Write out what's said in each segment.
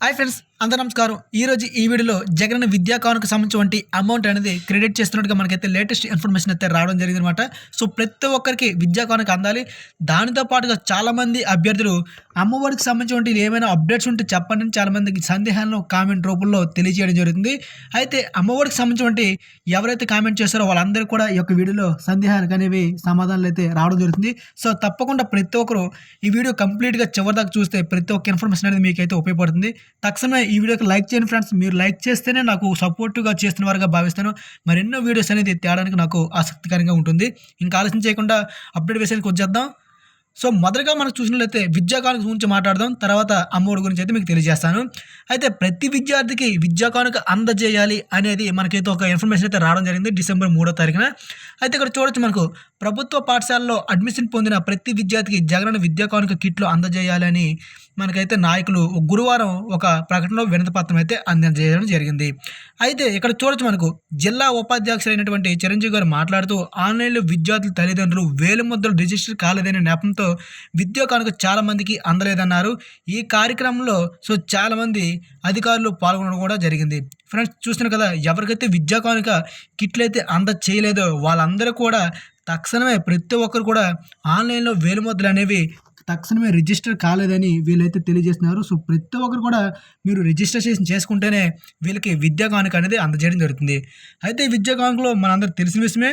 Hi friends అందరూ నమస్కారం. ఈ రోజు ఈ వీడియోలో జగన్ విద్యా కానుక సంబంధించి అమౌంట్ అనేది క్రెడిట్ చేస్తున్నట్టుగా మనకైతే లేటెస్ట్ ఇన్ఫర్మేషన్ అయితే రావడం జరిగింది అనమాట సో ప్రతి ఒక్కరికి విద్యా కానుక అందాలి. దానితో పాటుగా చాలామంది అభ్యర్థులు అమ్మఒడికి సంబంధించి ఏమైనా అప్డేట్స్ ఉంటే చెప్పండి చాలామందికి సందేహాలను కామెంట్ రూపంలో తెలియజేయడం జరుగుతుంది. అయితే అమ్మఒడికి సంబంధించి ఎవరైతే కామెంట్ చేస్తారో వాళ్ళందరూ కూడా ఈ యొక్క వీడియోలో సందేహాలకు అనేవి సమాధానాలు అయితే రావడం జరుగుతుంది. సో తప్పకుండా ప్రతి ఒక్కరు ఈ వీడియో కంప్లీట్గా చివరిదాకా చూస్తే ప్రతి ఒక్క ఇన్ఫర్మేషన్ అనేది మీకైతే ఉపయోగపడుతుంది. తక్షణమే ఈ వీడియోకి లైక్ చేయండి ఫ్రెండ్స్. మీరు లైక్ చేస్తేనే నాకు సపోర్టుగా చేస్తున్న వారుగా భావిస్తాను. మరెన్నో వీడియోస్ అనేది తేడానికి నాకు ఆసక్తికరంగా ఉంటుంది. ఇంకా ఆలోచన చేయకుండా అప్డేట్ వేసేందుకు వచ్చేద్దాం. సో మొదటగా మనం చూసినట్లయితే విద్యాకానుక గురించి మాట్లాడదాం. తర్వాత అమ్మఒడి గురించి అయితే మీకు తెలియజేస్తాను. అయితే ప్రతి విద్యార్థికి విద్యాకానుక అందజేయాలి అనేది మనకైతే ఒక ఇన్ఫర్మేషన్ అయితే రావడం జరిగింది డిసెంబర్ మూడో తారీఖున. అయితే ఇక్కడ చూడొచ్చు మనకు ప్రభుత్వ పాఠశాలలో అడ్మిషన్ పొందిన ప్రతి విద్యార్థికి జగనన్న విద్యాకానుక కిట్లు అందజేయాలని మనకైతే నాయకులు గురువారం ఒక ప్రకటనలో వినతపత్రం అయితే అందజేయడం జరిగింది. అయితే ఇక్కడ చూడొచ్చు మనకు జిల్లా ఉపాధ్యక్షులైనటువంటి చిరంజీవి గారు మాట్లాడుతూ ఆన్లైన్లో విద్యార్థుల తల్లిదండ్రులు వేలు ముద్దలు రిజిస్టర్ కాలేదనే నెపంతో విద్యా కానుక చాలామందికి అందలేదన్నారు. ఈ కార్యక్రమంలో సో చాలామంది అధికారులు పాల్గొనడం కూడా జరిగింది. ఫ్రెండ్స్ చూస్తున్నారు కదా ఎవరికైతే విద్యా కానుక కిట్లు అయితే అంద చేయలేదో వాళ్ళందరూ కూడా తక్షణమే ప్రతి ఒక్కరు కూడా ఆన్లైన్లో వేలుముద్రలు అనేవి తక్షణమే రిజిస్టర్ కాలేదని వీళ్ళైతే తెలియజేస్తున్నారు. సో ప్రతి ఒక్కరు కూడా మీరు రిజిస్ట్రేషన్ చేసుకుంటేనే వీళ్ళకి విద్యా కానుక అనేది అందజేయడం జరుగుతుంది. అయితే విద్యా కానుకలో మనందరికి తెలిసిన విషయమే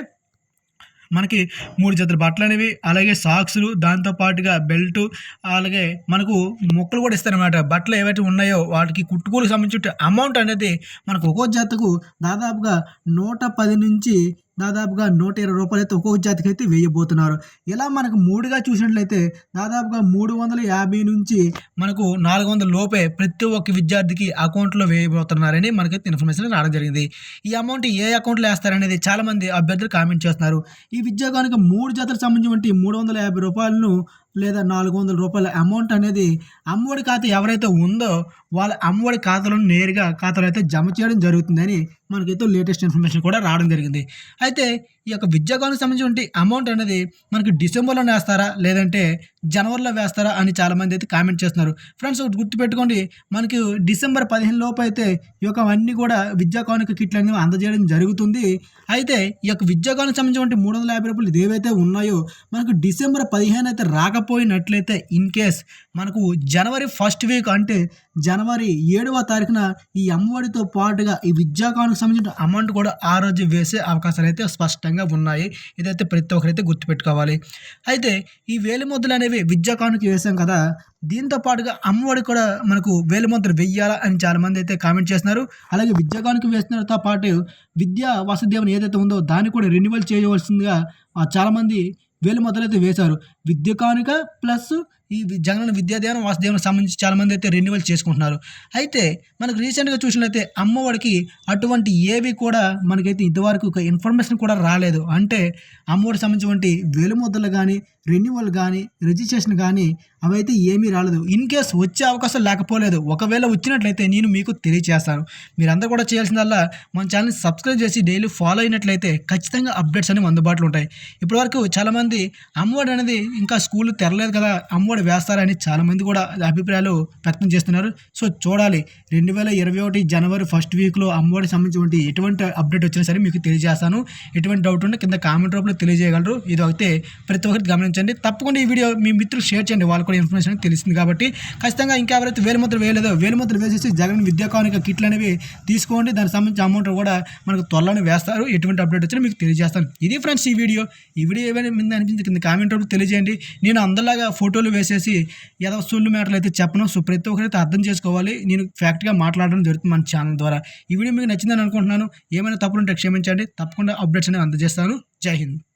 మనకి మూడు జతల బట్టలు అనేవి అలాగే సాక్స్లు దాంతోపాటుగా బెల్ట్ అలాగే మనకు మొక్కలు కూడా ఇస్తారనమాట బట్టలు ఏవైతే ఉన్నాయో వాటికి కుట్టుకూలకు సంబంధించిన అమౌంట్ అనేది మనకు ఒక్కో జతకు దాదాపుగా నూట పది నుంచి దాదాపుగా నూట ఇరవై రూపాయలు అయితే ఒక్కొక్క జాతికి అయితే వేయబోతున్నారు. ఇలా మనకు మూడుగా చూసినట్లయితే దాదాపుగా మూడు వందల యాభై నుంచి మనకు నాలుగు వందల లోపే ప్రతి ఒక్క విద్యార్థికి అకౌంట్లో వేయబోతున్నారని మనకైతే ఇన్ఫర్మేషన్ రావడం జరిగింది. ఈ అమౌంట్ ఏ అకౌంట్లో వేస్తారనేది చాలామంది అభ్యర్థులు కామెంట్ చేస్తున్నారు. ఈ విద్యాగానికి మూడు జాతులకు సంబంధించి మూడు వందల యాభై రూపాయలను లేదా నాలుగు వందల రూపాయల అమౌంట్ అనేది అమ్మఒడి ఖాతా ఎవరైతే ఉందో వాళ్ళ అమ్మఒడి ఖాతాలను నేరుగా ఖాతాలో అయితే జమ చేయడం జరుగుతుందని మనకైతే లేటెస్ట్ ఇన్ఫర్మేషన్ కూడా రావడం జరిగింది. అయితే ఈ యొక్క విద్యాకానికి సంబంధించిన అమౌంట్ అనేది మనకి డిసెంబర్లో వేస్తారా? లేదంటే జనవరిలో వేస్తారా? అని చాలామంది అయితే కామెంట్ చేస్తున్నారు. ఫ్రెండ్స్ ఒకటి గుర్తుపెట్టుకోండి. మనకి డిసెంబర్ పదిహేను లోపు అయితే ఈ యొక్క అన్నీ కూడా విద్యాకానుక కిట్లు అనేవి అందజేయడం జరుగుతుంది. అయితే ఈ యొక్క విద్యాకానికి సంబంధించిన మూడు వందల యాభై రూపాయలు ఏవైతే ఉన్నాయో మనకు డిసెంబర్ పదిహేను అయితే రాకపోయినట్లయితే ఇన్ కేస్ మనకు జనవరి ఫస్ట్ వీక్ అంటే జనవరి ఏడవ తారీఖున ఈ అమ్మఒడితో పాటుగా ఈ సంబంధించిన అమౌంట్ కూడా ఆ రోజు వేసే అవకాశాలు అయితే స్పష్టంగా ఉన్నాయి. ఇదైతే ప్రతి ఒక్కరైతే గుర్తుపెట్టుకోవాలి. అయితే ఈ వేలిముద్రలు అనేవి విద్యాకానికి వేసాం కదా. దీంతో పాటుగా అమ్మఒడి కూడా మనకు వేలిముద్ర వెయ్యాలా అని చాలామంది అయితే కామెంట్ చేస్తున్నారు. అలాగే విద్యాకానికి వేసినతో పాటు విద్యా వసతి ఏదైతే ఉందో దాన్ని కూడా రెన్యువల్ చేయవలసిందిగా చాలామంది వేలు మొదలైతే వేశారు. విద్య కానుక ప్లస్ ఈ జగన్ విద్యాదేవన వాసుదేవన సంబంధించి చాలామంది అయితే రెన్యువల్ చేసుకుంటున్నారు. అయితే మనకు రీసెంట్గా చూసినట్లయితే అమ్మఒడికి అటువంటి ఏవి కూడా మనకైతే ఇంతవరకు ఒక ఇన్ఫర్మేషన్ కూడా రాలేదు. అంటే అమ్మఒడికి సంబంధించినటువంటి వేలుముద్దలు కానీ రెన్యువల్ కానీ రిజిస్ట్రేషన్ కానీ అవైతే ఏమీ రాలేదు. ఇన్ కేస్ వచ్చే అవకాశం లేకపోలేదు. ఒకవేళ వచ్చినట్లయితే నేను మీకు తెలియజేస్తాను మీరందరూ కూడా చేయాల్సిందల్లా మన ఛానల్ని సబ్స్క్రైబ్ చేసి డైలీ ఫాలో అయినట్లయితే ఖచ్చితంగా అప్డేట్స్ అనేవి అందుబాటులో ఉంటాయి. ఇప్పటివరకు చాలామంది అమ్మఒడి అనేది ఇంకా స్కూల్ తెరలేదు కదా అమ్మఒడి వేస్తారని చాలామంది కూడా అభిప్రాయాలు వ్యక్తం చేస్తున్నారు. సో చూడాలి. రెండు వేల ఇరవై ఒకటి జనవరి ఫస్ట్ వీక్లో అమ్మఒడి సంబంధించి ఎటువంటి అప్డేట్ వచ్చినా సరే మీకు తెలియజేస్తాను. ఎటువంటి డౌట్ ఉంటే కింద కామెంట్ రూపంలో తెలియజేయగలరు. ఇది అయితే ప్రతి ఒక్కరికి గమనించండి. తప్పకుండా ఈ వీడియో మీ మిత్రులు షేర్ చేయండి. వాళ్ళు కూడా ఇన్ఫర్మేషన్ తెలిసింది కాబట్టి. ఖచ్చితంగా ఇంకా ఎవరైతే వేలుముద్ర వేయలేదో వేలుముద్ర వేసేసి జగన్ విద్యా కానుక కిట్లు అనేవి తీసుకోండి. దానికి సంబంధించిన అమౌంట్ కూడా మనకు త్వరలోనే వేస్తారు. ఎటువంటి అప్డేట్ వచ్చినా మీకు తెలియజేస్తాను. ఇది ఫ్రెండ్స్ ఈ వీడియో. ఈ వీడియో ఏమైనా మీద అనిపించింది కింద కామెంట్ రూపంలో తెలియజేయండి. నేను అందరిలాగా ఫోటోలు వేసేసి ఏదో సుళ్ళు మ్యాటర్లు అయితే చెప్పను. సో ప్రతి ఒక్కరైతే అర్థం చేసుకోవాలి. నేను ఫ్యాక్ట్గా మాట్లాడడం జరుగుతుంది మన ఛానల్ ద్వారా. ఈ వీడియో మీకు నచ్చిందని అనుకుంటున్నాను. ఏమైనా తప్పులుంటే క్షమించండి. తప్పకుండా అప్డేట్స్ అనేవి అందజేస్తాను. జై హింద్.